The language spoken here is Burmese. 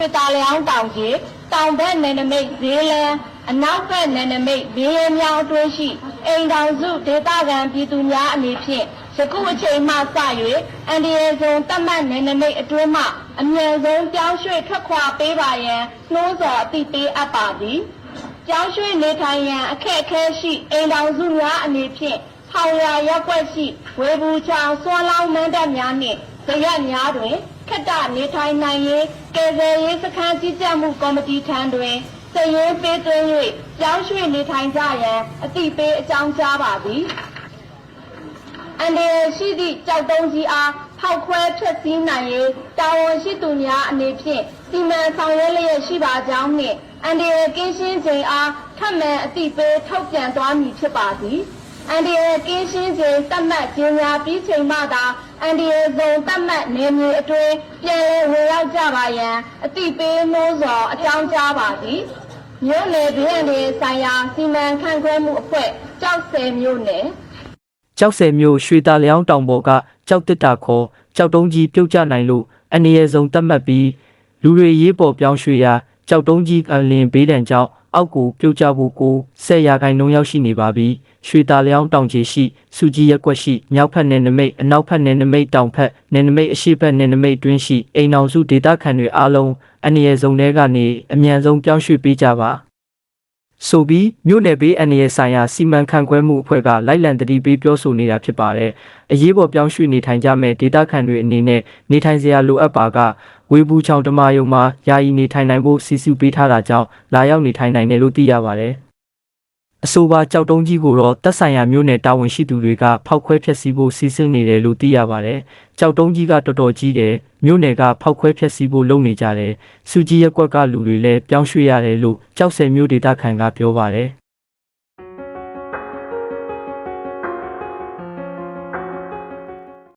ပြတာလျောင်းတောင်ကြီးတောင်ဘက်နယ်နိမိတ်ဈေးလန်းအနောက်ဘက်နယ်နိမိတ်ဘေးရမြောင်းအတွင်းရှိအိမ်တောင်စုဒေသခံပြည်သူများအနေဖြင့်ယခုအချိန်မှစ၍အန်ဒီယေဇုံတတ်မှတ်နယ်နိမိတ်အတွင်းမှအမြန်ဆုံးပြောင်းရွှေ့ထွက်ခွာပေးပါရန်နှိုးဆော်အသိပေးအပ်ပါသည်ပြောင်းရွှေ့နေထိုင်ရန်အခက်အခဲရှိအိမ်တောင်စုများအနေဖြင့်ဟောင်ရာရက်ွက်ရှိဝေဘူးချောင်စွမ်းလောင်းမန်းတပ်များနှင့်ဇရက်များတွင် ခက်တာနေထိုင်နိုင်ရေးကယ်ဆယ်ရေးစခန်းကြီးကြပ်မှုကော်မတီထံတွင်စည်ရင်းပေးသွင်း၍ကြောင်းရွှေ့နေထိုင်ကြရန်အတိပေးအကြောင်းကြားပါသည်အန်ဒီရရှိသည့်ကြောက်တုံးကြီးအားဖောက်ခွဲဖျက်ဆီးနိုင်ရေးတာဝန်ရှိသူများအနေဖြင့်စီမံဆောင်ရွက်လျက်ရှိပါကြောင်းနှင့်အန်ဒီရကင်းရှင်းခြင်းအားထပ်မံအတိပေးထုတ်ပြန်သွားမည်ဖြစ်ပါသည် အန်ဒီရကင်းရှင်းခြင်းတတ်မှတ်ခြင်းများပြီးချိန်မှသာအန်ဒီရဇုံတတ်မှတ်နေမြေအတွင်းပြန်လည်ဝင်ရောက်ကြပါရန်အတိပေးနှိုးဆော်အကြောင်းကြားပါသည်မြို့နယ်ဗီယန်ဒီဆိုင်ရာစီမံခန့်ခွဲမှုအဖွဲ့ကြောက်ဆယ်မြို့နယ်ကြောက်ဆယ်မျိုးရွှေသားလျောင်းတောင်ပေါ်ကကြောက်တစ်တာခေါ်ကြောက်တုံးကြီးပြုတ်ကျနိုင်လို့အနေရဆုံးတတ်မှတ်ပြီးလူတွေရေးပေါ်ပြောင်းရွှေ့ရာကြောက်တုံးကြီးအလင်ဘေးဒဏ်ကြောင့်အောက်ကိုပြုတ်ကျဖို့ကိုဆက်ရာခိုင်နှုန်းရောက်ရှိနေပါပြီရွှေသားလျောင်းတောင်ကြီးရှိစုကြီးရက်ကွက်ရှိမြောက်ဖက်နယ်နမိတ်အနောက်ဖက်နယ်နမိတ်တောင်ဖက်နယ်နမိတ်အရှေ့ဖက်နယ်နမိတ်တွင်းရှိအိမ်အောင်စုဒေသခံတွေအားလုံးအနေရဆုံးတွေကနေအမြန်ဆုံးပြောင်းရွှေ့ပေးကြပါ ဆိုပြီးမြို့နယ်ဘေးအန္တရာယ်ဆိုင်ရာစီမံခန့်ခွဲမှုအဖွဲ့ကလိုက်လံတတိပေးပြောဆိုနေတာဖြစ်ပါတယ်။အရေးပေါ်ပြောင်းရွှေ့နေထိုင်ကြမဲ့ဒေသခံတွေအနေနဲ့နေထိုင်စရာလိုအပ်ပါကဝေဘူးချောင်းဓမာယုံမှာယာယီနေထိုင်နိုင်ဖို့စီစဉ်ပေးထားတာကြောင့်လာရောက်နေထိုင်နိုင်တယ်လို့သိရပါတယ်။ အဆိုပါကြောက်တုံးကြီးကိုတော့တက်ဆိုင်ရာမြို့နယ်တာဝန်ရှိသူတွေကဖောက်ခွဲဖျက်ဆီးဖို့စီစဉ်နေတယ်လို့သိရပါတယ်။ကြောက်တုံးကြီးကတော်တော်ကြီးတယ်မြို့နယ်ကဖောက်ခွဲဖျက်ဆီးဖို့လုပ်နေကြတယ်။စူကြီးရက်ကွက်ကလူတွေလည်းပြောင်းရွှေ့ရတယ်လို့ကြောက်ဆယ်မြို့ဒေသခံကပြောပါတယ်။